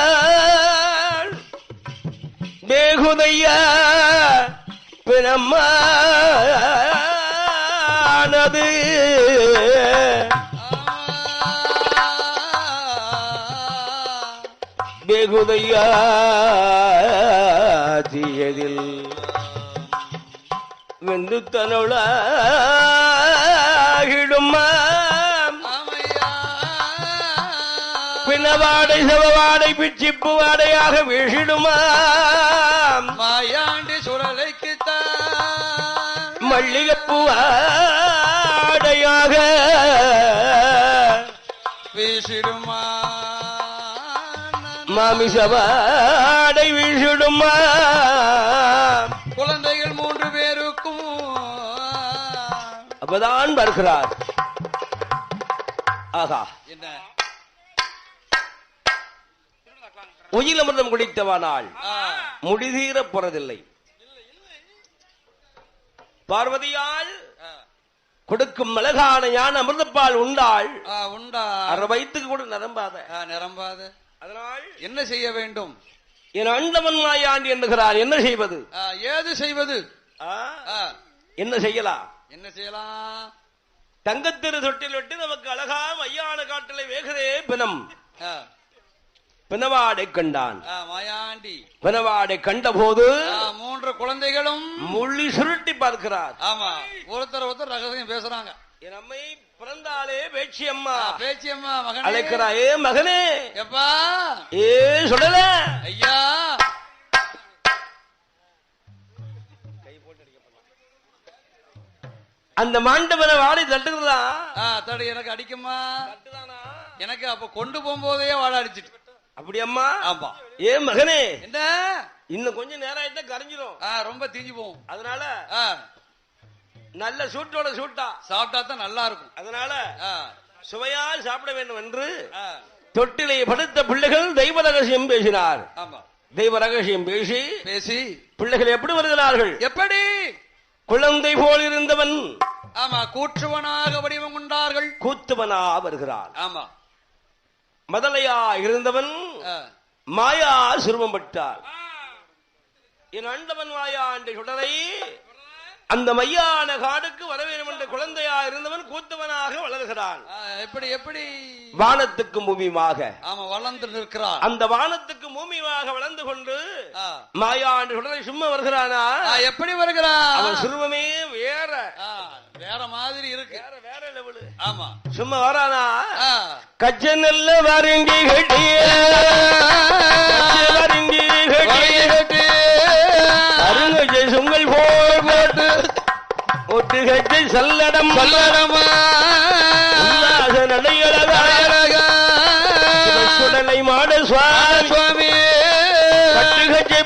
விட்டுதான் வேகுதையா பிணமானது வெகுதையா தீயதில் வெந்து தனவுளாகிடுமா பிணவாடை செவவாடை பிச்சிப்பு வாடையாக வீசிடுமா மாயாண்டி சுழலைக்கு மல்லிகைப்பூ வாடையாக வீசிடுமா மாமிசவாடை வீசிடுமா குழந்தைகள் மூன்று பேருக்கும். அப்பதான் வருகிறார். ஆகா. உயிலமிர்தம் குடித்தவனால் முடிதீர போறதில்லை. பார்வதியால் கொடுக்கும் மிளகான ஞான அமிர்தப்பால் உண்டாள். ஆ, உண்டா அரை வயிற்றுக்கு கூட நிரம்பாத. நிரம்பாத. அதனால் என்ன செய்ய வேண்டும்? என் அண்டவன் மாயாண்டி எண்ணுகிறான் என்ன செய்வது? ஏது செய்வது? என்ன செய்யலாம் என்ன செய்யலாம் தங்கத்திரு தொட்டில் விட்டு நமக்கு அழகா மையான காட்டிலே வேகிறே பிணம். பிணவாடை கண்டான். பிணவாடை கண்டபோது ஆ, மூன்று குழந்தைகளும் முள்ளி சுருட்டி பார்க்கிறார். ஆமா ஒருத்தர் ஒருத்தர் ரகசியம் பேசுறாங்க. என் அம்மை பிறந்தாலே பேச்சி அம்மா ஆ, பேச்சியம்மா மகன். அழைக்கிறா ஏ மகனே. எப்பா? ஏ சுடல ஐயா. அந்த மாண்டவனை வாடி தட்டுகிறதா? தடி எனக்கு அடிக்குமா தட்டுதானா? எனக்கு அப்ப கொண்டு போகும்போதே வாழ அடிச்சிட்டு. அப்படி அம்மா ஆமா. ஏ மகனே என்ன? இன்னும் கொஞ்சம் நேரம் ஆயிட்டா கரைஞ்சிரும். ரொம்ப தீஞ்சு போகும் அதனால நல்ல சூட்டோட சூட்டா. சாப்பிட்டா தான் நல்லா இருக்கும். அதனால ஆ, சுவையால் சாப்பிட வேண்டும் என்று தொட்டிலை படுத்த பிள்ளைகள் தெய்வ ரகசியம் பேசினார். ஆமா. தெய்வ ரகசியம் பேசி பேசி. பிள்ளைகள் எப்படி வருகிறார்கள்? எப்படி? குழந்தை போல் இருந்தவன் ஆமா கூற்றுவனாக வடிவம் கொண்டார்கள். கூத்துவனா வருகிறான். ஆமா. மதலையா இருந்தவன் மாயா சிறுவம் பட்டார். என் அண்டவன் மாயா என்ற சுடரை அந்த மையான காடுக்கு வர வேண்டும் என்ற குழந்தையா இருந்தவன் கூத்தவனாக வளர்கிறான். எப்படி எப்படி? வானத்துக்கும் பூமியுமாக ஆமா வளர்ந்து நிற்கிறார் அந்த வானத்துக்கும் பூமியுமாக வளர்ந்து கொண்டு ஆ, மாயா என்ற சுடரை சும்மா வருகிறானா? எப்படி வருகிறார் அவன் சிறுவமே வேற. வேற மாதிரி இருக்கு. வேற வேற லெவலு. ஆமா. சும்மா வரானா? ஆ, கச்ச நெல்ல வருங்கி கச்ச வருங்கி கட்டிய வழிகட்டு. அருங்கஜை சுங்கல் போல் போட்டு கட்டி சல்லடம். சொல்லடமா. உல்லாச நடையழகா அழகா. சுடலை மாட சுவாமி. சுவாமி கட்டு கட்சி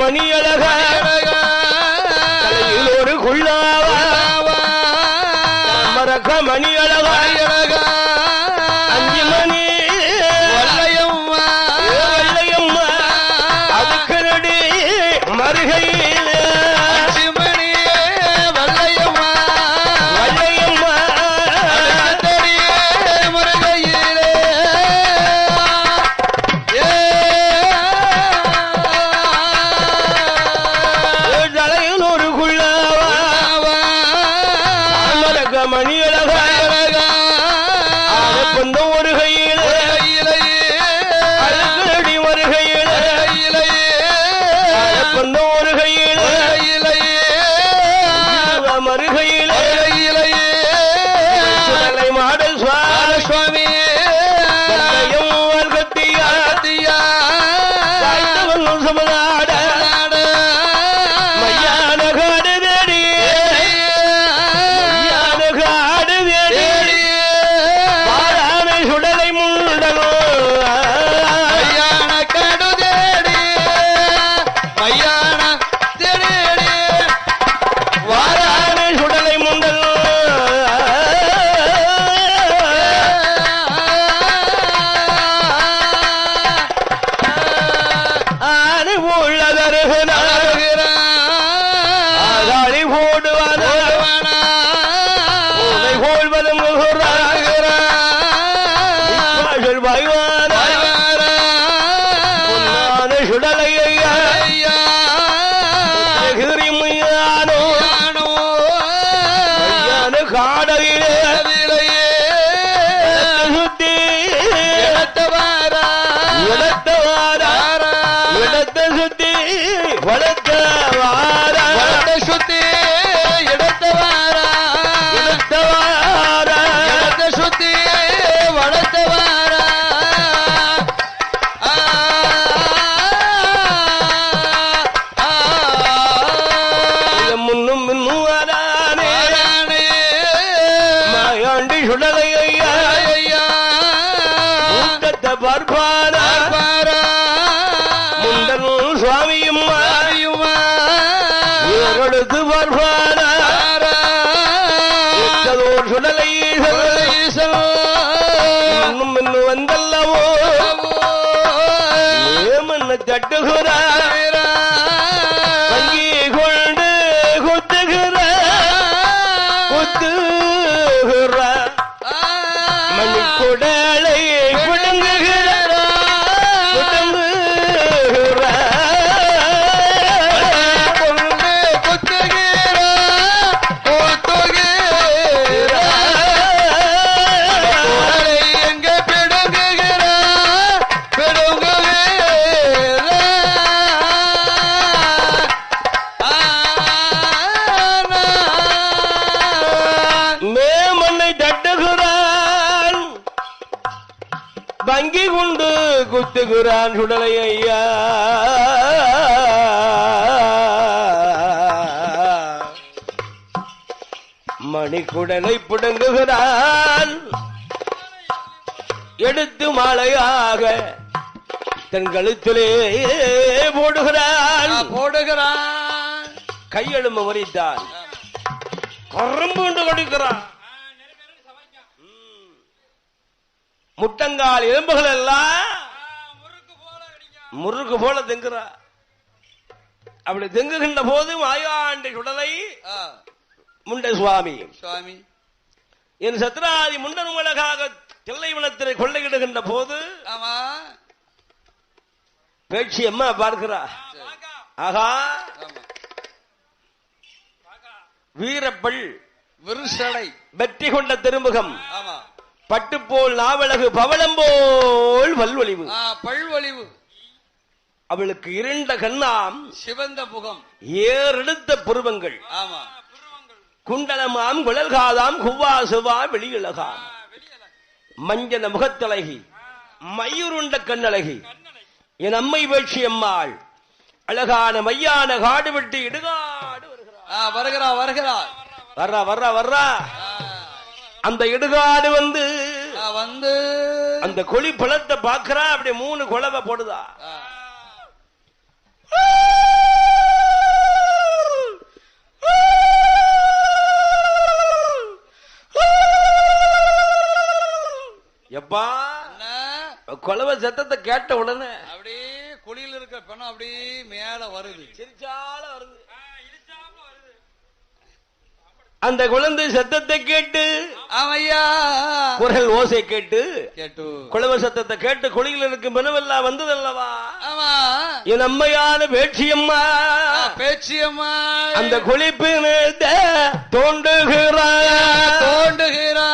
மணி அழகா ஒரு குள்ளாவா. மணி அழகா Hood up. வங்கி கொண்டு குத்துகிறான் சுடலை ஐயா. மணிக்குடலை பிடுங்குகிறான். எடுத்து மாலையாக தன் கழுத்திலே போடுகிறான். போடுகிறான். கையெழும்பு மறித்தான் கரும்பு கொண்டு கொடுக்கிறான் முட்டங்கால் எலும்புகள் எல்லாம் முறுக்கு போல தெங்குறா. அப்படி தெங்குகின்ற போது மாயாண்டி சுடலை முண்ட சுவாமி. சுவாமி. என் சத்ராதி முண்டன் உலகாக தில்லைவனத்திலே கொள்ளையிடுகின்ற போது ஆமா. பேச்சு அம்மா பார்க்கிறா. ஆகா வீரப்பள் விருசடை. வெற்றி கொண்ட திருமுகம். ஆமா. பட்டுப்போல் நாவலகு பவளம்போல் வல்வொலிவு ஆ, பல்வலிவு அவளுக்கு இருண்ட கண்ணாம் சிவந்த முகம் ஏறெடுத்த புருவங்கள். ஆமா. குண்டலமாம் குழல்காதாம் குவ்வா சுவா வெளியிலகாம். மஞ்சன முகத்தழகி மயூருண்ட கண்ணழகி. என் அம்மை வேட்சி அம்மாள் அழகான மையான காடு விட்டு இடுகாடு வருகிறா வருகிறா. வர்றா வர்றா வர்றா. அந்த இடுகாடு வந்து வந்து அந்த கொழி பழத்தை பாக்குறா அப்படி மூணு குழவை போடுதா. எப்பா? குழவை சத்தத்தை கேட்ட உடனே அப்படியே குழியில் இருக்கிற பெண்ணம் அப்படியே மேல வருது. சிரிச்சால வருது. அந்த குழந்தை சத்தத்தை கேட்டு ஆமையா. குரல் ஓசை கேட்டு கேட்டு. குழவை சத்தத்தை கேட்டு குழியில் இருக்கும் மெனவெல்லாம் வந்ததல்லவா? என் அம்மையான வேட்சியம்மா ஆ, பேச்சியம்மா. அந்த குளிப்பின் தோண்டுகிறார். தோண்டுகிறா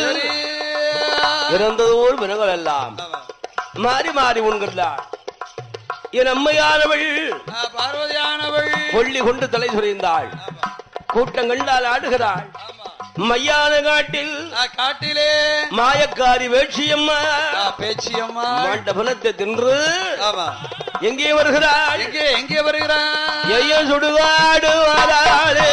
சரி இறந்ததோர் வினங்கள் எல்லாம் மாறி மாறி உண்கிறாள் என் அம்மையானவள் பார்வதியானவள். கொள்ளி கொண்டு தலை சுரைந்தாள். கூட்டம் கண்டால் ஆடுகிறாள். மையான காட்டில் காட்டிலே. மாயக்காரி வேட்சியம்மா. பேச்சியம்மா. மண்டபனத்தை தின்று எங்கே வருகிறாள்? எங்கே எங்கே வருகிறான் ஐய சுடுகாடு வாராளே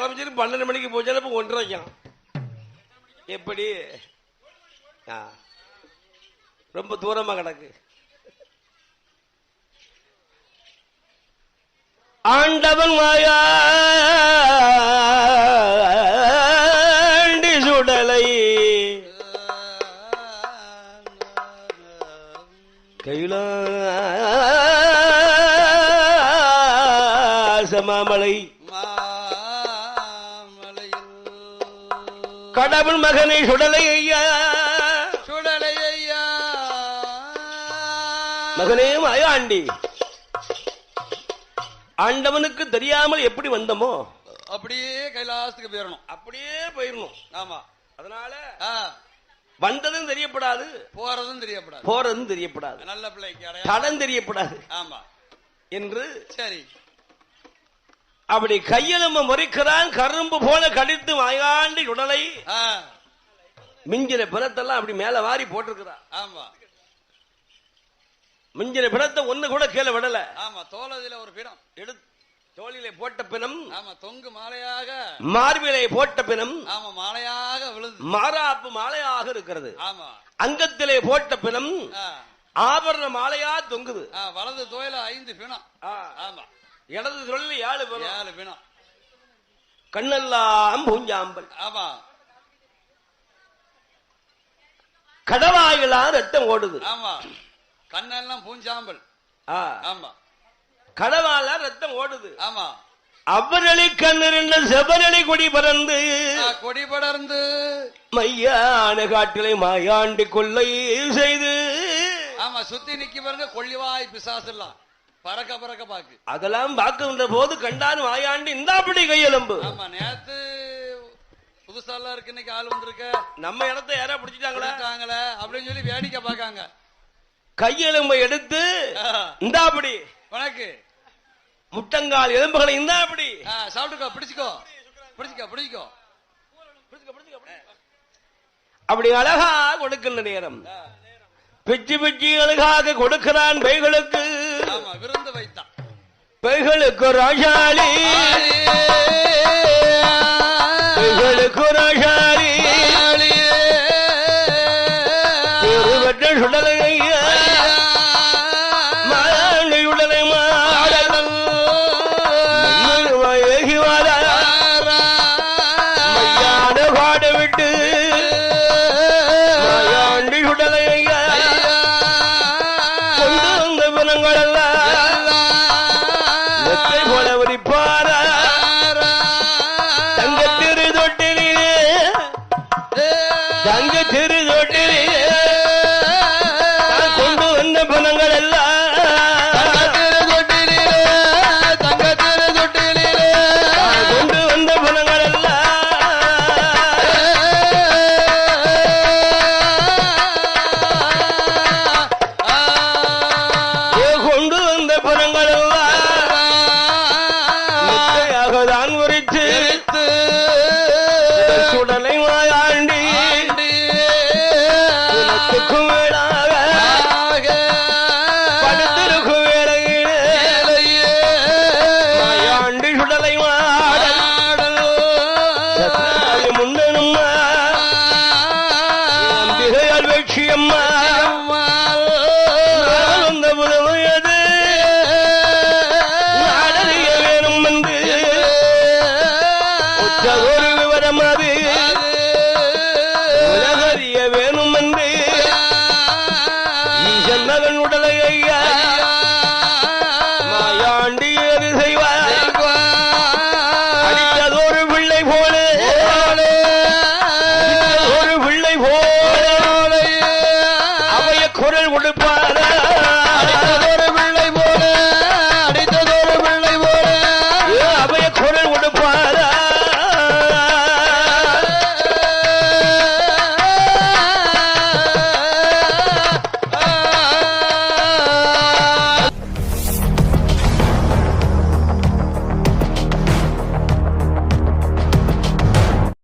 ஒன்பது பன்னெண்டு மணிக்கு போச்சாலும் இப்ப ஒன்றரைக்கும் எப்படி? ரொம்ப தூரமா கிடக்கு. ஆண்டவன் மாயாண்டி சுடலை. கைலாசமாமலை கடவுள் மகனை சுடலை ஐயா. சுடலை ஐயா. மகனே மாயாண்டி. ஆண்டவனுக்கு தெரியாமல் எப்படி வந்தோமோ அப்படியே கைலாசத்துக்கு போயிடணும் அப்படியே போயிடணும் ஆமா. அதனால வந்ததும் தெரியப்படாது போறதும் தெரியப்படாது. போறதும் தெரியப்படாது. நல்ல பிள்ளைக்கு தடம் தெரியப்படாது. ஆமா. என்று சரி. அப்படி கையெலும்பு முறைக்கிறான் கரும்பு போல கடித்து மாயாண்டி உடலை மிஞ்சின பிணத்தெல்லாம் அப்படி மேல வாரி போட்டிருக்கிறான் ஆமா. மிஞ்சின பிணத்தை ஒண்ணு கூட கீழே விடல. ஆமா தோலதில ஒரு பிடம் எடுத்து தோளிலே போட்ட பிணம் ஆமா தொங்கு மாலையாக. மார்பிலை போட்ட பிணம் ஆமா மாலையாக விழுந்து. மாறாப்பு மாலையாக இருக்கிறது. ஆமா. அங்கத்திலே போட்ட பிணம் ஆபரண மாலையா தொங்குது. வலது தோயில ஐந்து பிணம். ஆமா. இடது தொழில் ஏழு பிணம் ஏழு பிணம் கண்ணெல்லாம் பூஞ்சாம்பல். ஆமா. கடவாயெல்லாம் ரத்தம் ஓடுது. ஆமா. கண்ணெல்லாம் பூஞ்சாம்பல். ஆமா. கடவால ரத்தம் ஓடுது. ஆமா. அவ்வரளி கண்ணிருந்த செவரளி கொடி பறந்து. கொடி படர்ந்து. மையான காட்டிலை மாயாண்டி கொள்ளை செய்து. ஆமா சுத்தி நிக்கி பாருங்க கொள்ளிவாய் பிசாசெல்லாம் பறக்க பறக்க பாக்கு. அதெல்லாம் பார்க்கின்ற போது கண்டான் மாயாண்டி இந்தாப்படி கையெலும்பு. ஆமா நேத்து புதுசாலாம் இருக்கு இன்னைக்கு ஆள் வந்திருக்க. நம்ம இடத்தை யாரா பிடிச்சிட்டாங்களா? அப்படின்னு சொல்லி வேடிக்கை பார்க்காங்க. கையெலும்பை எடுத்து இந்தாப்படி உனக்கு? முட்டங்கால் எலும்புகளை இந்தாப்படி சாப்பிட்டுக்கோ பிடிச்சுக்கோ. பிடிச்சுக்கோ பிடிச்சுக்கோ. அப்படி அழகா கொடுக்கின்ற நேரம். பிச்சு பிச்சு அழகாக கொடுக்கிறான் பைகளுக்கு பைகளுக்கு ராஜாளி பைகளுக்கு ராஜாளி una ley.